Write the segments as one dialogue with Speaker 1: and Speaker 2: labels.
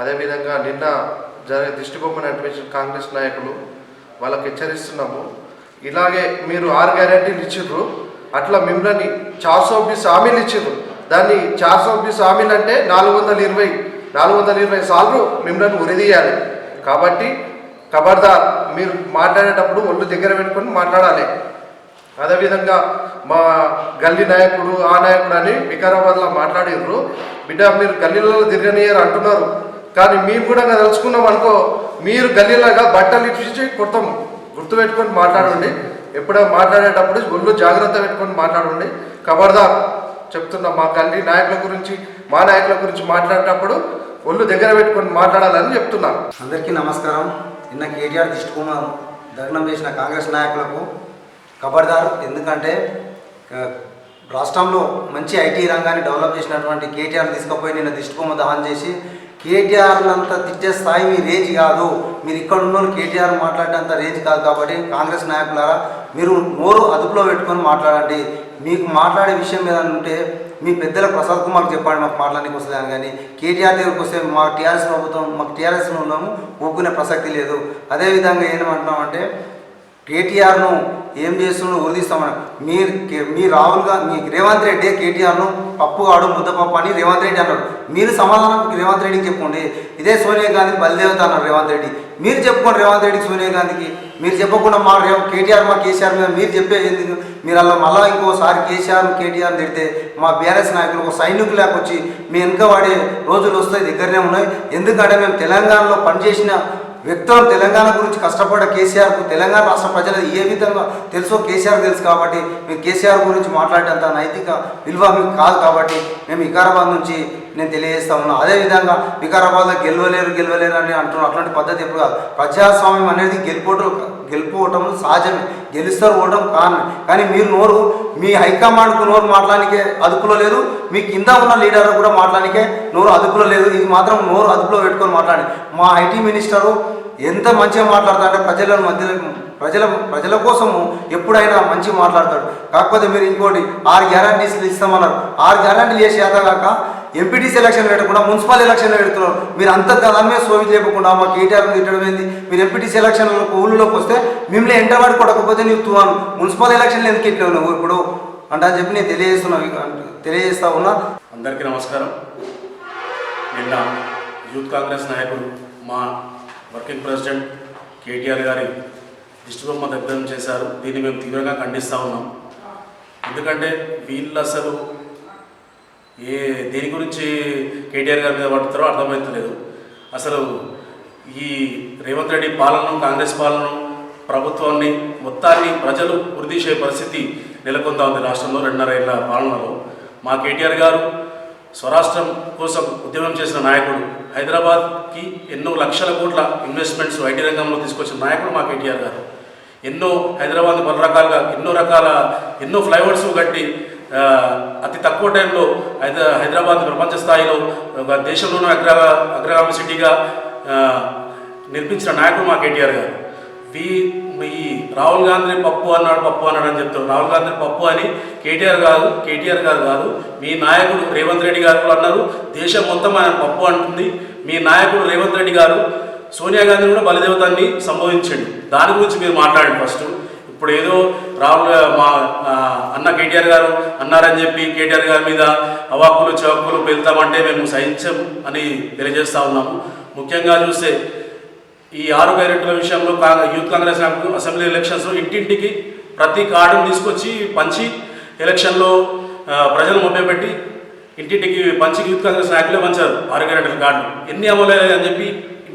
Speaker 1: అదేవిధంగా నిన్న జరిగే దిష్టిబొమ్మను నడిపించిన కాంగ్రెస్ నాయకులు వాళ్ళకి హెచ్చరిస్తున్నాము. ఇలాగే మీరు ఆరు గ్యారెంటీలు ఇచ్చిర్రు అట్లా మిమ్మల్ని చార్ సో బీస్ హామీలు ఇచ్చిర్రు దాన్ని చార్ సో బీస్ హామీలు అంటే నాలుగు వందల ఇరవై నాలుగు వందల ఇరవై సార్లు మిమ్మల్ని ఉరిదీయాలి. కాబట్టి ఖబర్దార్ మీరు మాట్లాడేటప్పుడు ఒళ్ళు దగ్గర పెట్టుకొని మాట్లాడాలి. అదేవిధంగా మా గల్లీ నాయకుడు ఆ నాయకుడు అని వికారాబాద్లో మాట్లాడిర్రు. బిడ్డ మీరు గల్లీలలో తిరగనియరు అంటున్నారు. కానీ మేము కూడా తలుచుకున్నాం అనుకో మీరు గల్లీలాగా బట్టలు ఇచ్చి కొడతాం. గుర్తుపెట్టుకొని మాట్లాడండి. ఎప్పుడో మాట్లాడేటప్పుడు ఒళ్ళు జాగ్రత్త పెట్టుకొని మాట్లాడండి. కబర్దార్ చెప్తున్నా మా గల్లీ నాయకుల గురించి మా నాయకుల గురించి మాట్లాడేటప్పుడు ఒళ్ళు దగ్గర పెట్టుకొని మాట్లాడాలని చెప్తున్నాను
Speaker 2: అందరికీ నమస్కారం. నిన్న కేటీఆర్ దిష్టికుమార్ దగ్నం చేసిన కాంగ్రెస్ నాయకులకు కబర్దార్. ఎందుకంటే రాష్ట్రంలో మంచి ఐటీ రంగాన్ని డెవలప్ చేసినటువంటి కేటీఆర్ తీసుకుపోయి నిన్న దిష్టిబొమ్మ దహనం చేసి కేటీఆర్ అంత తిట్టే స్థాయి మీ రేంజ్ కాదు. మీరు ఇక్కడ ఉన్న కేటీఆర్ మాట్లాడేంత రేంజ్ కాదు కాబట్టి కాంగ్రెస్ నాయకులారా మీరు నోరు అదుపులో పెట్టుకొని మాట్లాడండి. మీకు మాట్లాడే విషయం ఏదైనా ఉంటే మీ పెద్దల ప్రసాద్ కుమార్ చెప్పండి మాకు మాట్లాడానికి వస్తుందని కానీ కేటీఆర్ దగ్గరికి వస్తే మా టీఆర్ఎస్ ప్రభుత్వం మాకు టీఆర్ఎస్ ఉన్నాము ఊపుకునే ప్రసక్తి లేదు. అదేవిధంగా ఏమంటున్నామంటే కేటీఆర్ను ఏం చేస్తున్నాడు ఉరిదిస్తామని మీరు మీ రాహుల్గా మీ రేవంత్ రెడ్డి కేటీఆర్ను పప్పు ఆడు ముద్దపప్పు అని రేవంత్ రెడ్డి అన్నాడు. మీరు సమాధానం రేవంత్ రెడ్డికి చెప్పుకోండి ఇదే సోనియా గాంధీ బలిదేవత అన్నారు రేవంత్ రెడ్డి. మీరు చెప్పుకోండి రేవంత్ రెడ్డికి సోనియా గాంధీకి. మీరు చెప్పకుండా మా రే కేటీఆర్ మా కేసీఆర్ మీద మీరు చెప్పేది ఎందుకు మీరు అలా మళ్ళీ ఇంకోసారి కేసీఆర్ కేటీఆర్ తిడితే మా బీఆర్ఎస్ నాయకులు ఒక సైనికులు వచ్చి మీ వెనుక వాడే రోజులు వస్తాయి దగ్గరనే ఉన్నాయి. ఎందుకంటే మేము తెలంగాణలో పనిచేసిన వ్యక్తులు తెలంగాణ గురించి కష్టపడ్డ కేసీఆర్కు తెలంగాణ రాష్ట్ర ప్రజలు ఏ విధంగా తెలుసో కేసీఆర్ తెలుసు కాబట్టి మీరు కేసీఆర్ గురించి మాట్లాడేంత నైతిక విలువ మీకు కాదు కాబట్టి మేము వికారాబాద్ నుంచి నేను తెలియజేస్తా ఉన్నా. అదేవిధంగా వికారాబాద్లో గెలవలేరు గెలవలేరు అని అంటున్నారు అట్లాంటి పద్ధతి ఎప్పుడు కాదు. ప్రజాస్వామ్యం అనేది గెలుపుకోవటం గెలుపోవటం సహజమే. గెలుస్తారు ఓవడం కాను కానీ మీరు నోరు మీ హైకమాండ్కు నోరు మాట్లాడానికే అదుపులో లేదు. మీ కింద ఉన్న లీడర్ కూడా మాట్లాడానికే నోరు అదుపులో లేదు. ఇది మాత్రం నోరు అదుపులో పెట్టుకొని మాట్లాడి మా ఐటీ మినిస్టరు ఎంత మంచిగా మాట్లాడతాడంటే ప్రజల మధ్య ప్రజల ప్రజల కోసము ఎప్పుడైనా మంచిగా మాట్లాడతాడు. కాకపోతే మీరు ఇంకోటి ఆరు గ్యారంటీస్లు ఇస్తామన్నారు. ఆరు గ్యారంటీలు చేసి కాక ఎంపీటీసీ ఎలక్షన్లు పెట్టకుండా మున్సిపల్ ఎలక్షన్లు పెడుతున్నారు. మీరు అంత దాని సోవి చేయకుండా మా కేటీఆర్ తిట్టడం ఏంది? మీరు ఎంపీటీసీ ఎలక్షన్లకు ఊళ్ళోకి వస్తే మిమ్మల్ని ఎంటబడి కొట్టకపోతే నీవు తువాను. మున్సిపల్ ఎలక్షన్లు ఎందుకు ఎట్లా నువ్వు ఇప్పుడు? అంటే అని చెప్పి నేను తెలియజేస్తున్నా తెలియజేస్తా ఉన్నా.
Speaker 3: అందరికీ నమస్కారం. నిన్న యూత్ కాంగ్రెస్ నాయకులు మా వర్కింగ్ ప్రెసిడెంట్ కేటీఆర్ గారి దిష్టిబొమ్మ దగ్గర చేశారు. దీన్ని మేము తీవ్రంగా ఖండిస్తూ ఉన్నాం. ఎందుకంటే వీళ్ళు అసలు ఏ దేని గురించి కేటీఆర్ గారి మీద పడుతారో అర్థమవుతలేదు అసలు ఈ రేవంత్ రెడ్డి పాలనను కాంగ్రెస్ పాలనను ప్రభుత్వాన్ని మొత్తాన్ని ప్రజలు ఉరిదీసే పరిస్థితి నెలకొందా ఉంది రాష్ట్రంలో రెండున్నర ఏళ్ళ పాలనలో. మా కేటీఆర్ గారు స్వరాష్ట్రం కోసం ఉద్యమం చేసిన నాయకుడు. హైదరాబాద్కి ఎన్నో లక్షల కోట్ల ఇన్వెస్ట్మెంట్స్ ఐటీ రంగంలో తీసుకొచ్చిన నాయకుడు మా కేటీఆర్ గారు. ఎన్నో హైదరాబాద్ పలు రకాలుగా ఎన్నో రకాల ఎన్నో ఫ్లైఓవర్స్ కట్టి అతి తక్కువ టైంలో హైదరాబాద్ ప్రపంచ స్థాయిలో ఒక దేశంలోనే అగ్ర అగ్రగామి సిటీగా నిర్మించిన నాయకుడు మా కేటీఆర్ గారు. వీ ఈ రాహుల్ గాంధీ పప్పు అన్నాడు పప్పు అన్నాడు అని చెప్తారు. రాహుల్ గాంధీ పప్పు అని కేటీఆర్ కాదు కేటీఆర్ గారు కాదు మీ నాయకుడు రేవంత్ రెడ్డి గారు కూడా అన్నారు. దేశం మొత్తం ఆయన పప్పు అంటుంది. మీ నాయకుడు రేవంత్ రెడ్డి గారు సోనియా గాంధీ కూడా బలిదేవతాన్ని సంబోధించండి. దాని గురించి మీరు మాట్లాడండి ఫస్ట్. ఇప్పుడు ఏదో రాహుల్ మా అన్న కేటీఆర్ గారు అన్నారని చెప్పి కేటీఆర్ గారి మీద అవాక్కులు చవాక్కులు వెళ్తామంటే మేము సహించం అని తెలియజేస్తా ఉన్నాము. ముఖ్యంగా చూస్తే ఈ ఆరు గ్యారెంటీల విషయంలో యూత్ కాంగ్రెస్ నాయకులు అసెంబ్లీ ఎలక్షన్స్లో ఇంటింటికి ప్రతి కార్డును తీసుకొచ్చి పంచి ఎలక్షన్లో ప్రజలు మొబ్బెట్టి ఇంటింటికి పంచి యూత్ కాంగ్రెస్ నాయకులే పంచారు ఆరు గ్యారెంటీల కార్డు. ఎన్ని అమలయ్యాయి అని చెప్పి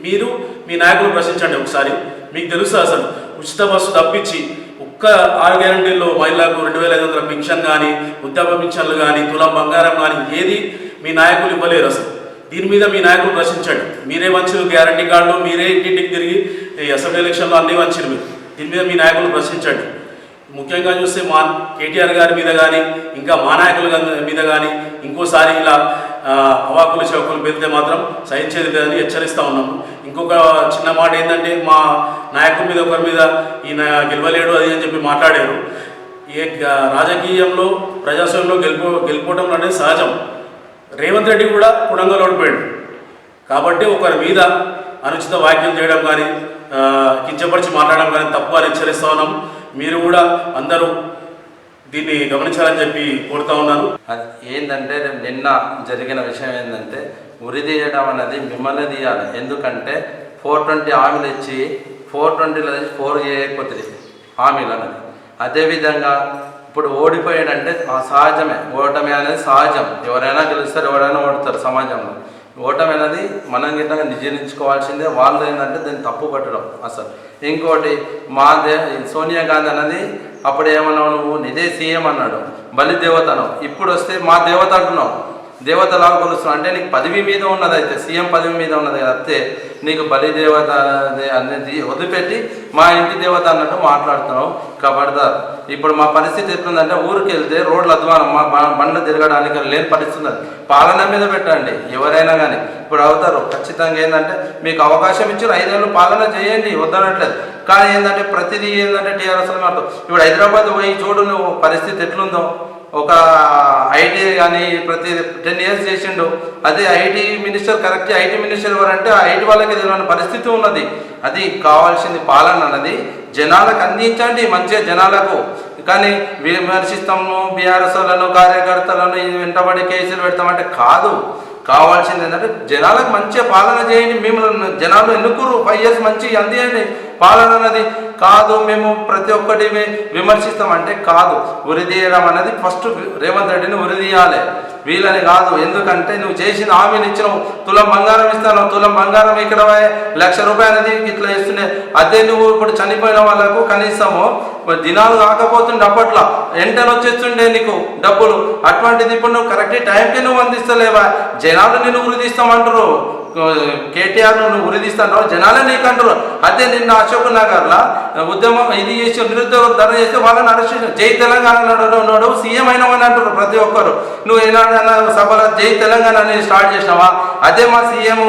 Speaker 3: మీరు మీ నాయకులు ప్రశ్నించండి ఒకసారి. మీకు తెలుసు అసలు? ఉచిత బస్సు తప్పించి ఒక్క ఆరు గ్యారంటీల్లో మహిళలకు రెండు వేల ఐదు వందల పింఛన్ కానీ వృద్ధాప్య పింఛన్లు కానీ తులం బంగారం కానీ ఏది మీ నాయకులు ఇవ్వలేరు అసలు. దీని మీద మీ నాయకులు ప్రశ్నించండి. మీరే వంచు గ్యారంటీ కార్డులు మీరే ఇంటింటికి తిరిగి అసెంబ్లీ ఎలక్షన్లో అన్నీ వంచారు మీరు. దీని మీద మీ నాయకులు ప్రశ్నించండి. ముఖ్యంగా చూస్తే మా కేటీఆర్ గారి మీద కానీ ఇంకా మా నాయకుల గారి మీద కానీ ఇంకోసారి ఇలా అవాకులు చౌకులు పెడితే మాత్రం సహించేది లేదని హెచ్చరిస్తూ ఉన్నాము. ఇంకొక చిన్న మాట ఏంటంటే మా నాయకుడి మీద ఒకరి మీద ఈయన గెలవలేడు అది అని చెప్పి మాట్లాడారు. ఏ రాజకీయంలో ప్రజాస్వామ్యంలో గెలుపు గెలుపోవడం అనేది సహజం. రేవంత్ రెడ్డి కూడా కుడంగా ఓడిపోయాడు కాబట్టి ఒకరి మీద అనుచిత వాక్యం చేయడం కానీ కించపరిచి మాట్లాడడం కానీ తప్పు అని హెచ్చరిస్తూ ఉన్నాం. మీరు కూడా అందరూ దీన్ని గమనించాలని చెప్పి కోరుతా ఉన్నాను.
Speaker 4: అది ఏంటంటే నిన్న జరిగిన విషయం ఏంటంటే ఉరి తీయడం అనేది మిమ్మల్ని తీయాలి. ఎందుకంటే ఫోర్ ట్వంటీ హామీలు ఇచ్చి ఫోర్ ట్వంటీలో ఫోర్ చేయకపోతుంది హామీలు అనేది అదేవిధంగా ఇప్పుడు ఓడిపోయాడంటే ఆ సహజమే. ఓటమి అనేది సహజం. ఎవరైనా గెలుస్తారు ఎవరైనా ఓడతారు సమాజంలో. ఓటమి అనేది మనం గిట్ట నిజీర్ణించుకోవాల్సిందే వాళ్ళు ఏంటంటే దాన్ని తప్పు పట్టడం అసలు. ఇంకోటి మా దే సోనియా గాంధీ అనేది అప్పుడు ఏమన్నావు నువ్వు? నిదే సీఎం అన్నాడు. బలి దేవతను. ఇప్పుడు వస్తే మా దేవత అంటున్నావు. దేవతలాగా కొలుస్తున్నావు అంటే నీకు పదవి మీద ఉన్నది అయితే సీఎం పదవి మీద ఉన్నది కదా అయితే నీకు బలి దేవత అనేది వదిలిపెట్టి మా ఇంటి దేవత అన్నట్టు మాట్లాడుతున్నావు కబడ్దార్. ఇప్పుడు మా పరిస్థితి ఎట్లుందంటే ఊరికి వెళ్తే రోడ్లు అధ్వానం మా బండ్లు తిరగడానికి లేని పరిస్థితి పాలన మీద పెట్టండి ఎవరైనా కానీ ఇప్పుడు అవుతారు. ఖచ్చితంగా ఏంటంటే మీకు అవకాశం ఇచ్చారు ఐదేళ్ళు పాలన చేయండి వద్దనట్లేదు. కానీ ఏంటంటే ప్రతిదీ ఏంటంటే టీఆర్ఎస్ ఇప్పుడు హైదరాబాద్ పోయి చూడు నువ్వు పరిస్థితి ఎట్లుందో. ఒక ఐటీ కానీ ప్రతి టెన్ ఇయర్స్ చేసిండు. అదే IT minister correct IT minister ఎవరంటే ఆ ఐటీ వాళ్ళకి తెలియని పరిస్థితి ఉన్నది. అది కావాల్సింది పాలన అన్నది జనాలకు అందించండి మంచిగా జనాలకు. కానీ విమర్శిస్తాము బీఆర్ఎస్ వాళ్ళను కార్యకర్తలను వెంటబడి కేసులు పెడతామంటే కాదు. కావాల్సింది ఏంటంటే జనాలకు మంచిగా పాలన చేయండి. మిమ్మల్ని జనాలు ఎన్నుకురు. ఫైవ్ ఇయర్స్ మంచి అందియండి పాలన అన్నది కాదు. మేము ప్రతి ఒక్కటి విమర్శిస్తాం. విమర్శిస్తామంటే కాదు. ఉరిదీయడం అనేది ఫస్ట్ రేవంత్ రెడ్డిని ఉరిదీయాలి వీళ్ళని కాదు. ఎందుకంటే నువ్వు చేసిన హామీలు ఇచ్చినావు. తులం బంగారం ఇస్తాను తులం బంగారం ఇక్కడ లక్ష రూపాయలు అనేది ఇట్లా ఇస్తున్నాయి. అదే నువ్వు ఇప్పుడు చనిపోయిన వాళ్ళకు కనీసము దినాలు కాకపోతుండే అప్పట్లో. ఎంటలు వచ్చేస్తుండే నీకు డబ్బులు. అటువంటిది ఇప్పుడు నువ్వు కరెక్ట్ టైంకి నువ్వు అందిస్తలేవా? జనాలు నిన్ను ఉరిదిస్తామంటారు కేటీఆర్ నువ్వు ఉరిదిస్తాను జనాలే నీకు అంటారు అదే నిన్న అశోక్ నగర్లో ఉద్యమం ఇది చేసి నిరుద్యోగ ధర చేస్తే వాళ్ళని అరెస్ట్ జై తెలంగాణ ఉన్నాడు సీఎం అయినామని అంటారు ప్రతి ఒక్కరు. నువ్వు ఏనాడన్నా సభలో జై తెలంగాణ అనేది స్టార్ట్ చేసినావా? అదే మా సీఎం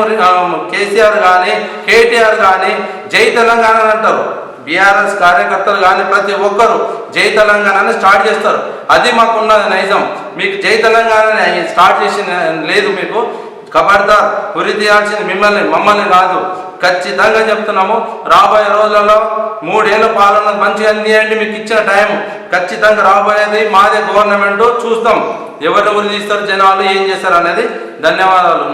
Speaker 4: కేసీఆర్ కానీ కేటీఆర్ కానీ జై తెలంగాణ అని అంటారు. బీఆర్ఎస్ కార్యకర్తలు కానీ ప్రతి ఒక్కరు జై తెలంగాణని స్టార్ట్ చేస్తారు. అది మాకున్నది నైజం. మీకు జై తెలంగాణని స్టార్ట్ చేసిన లేదు మీకు. కబడ్దార్ ఉరి తీయాల్సింది మిమ్మల్ని మమ్మల్ని కాదు. ఖచ్చితంగా చెప్తున్నాము రాబోయే రోజులలో మూడేళ్ళ పాలన మంచిగా అందియండి మీకు ఇచ్చిన టైం. ఖచ్చితంగా రాబోయేది మాదే గవర్నమెంట్. చూస్తాం. ఎవరు ఉరి తీస్తారు జనాలు ఏం చేస్తారు అనేది ధన్యవాదాలు.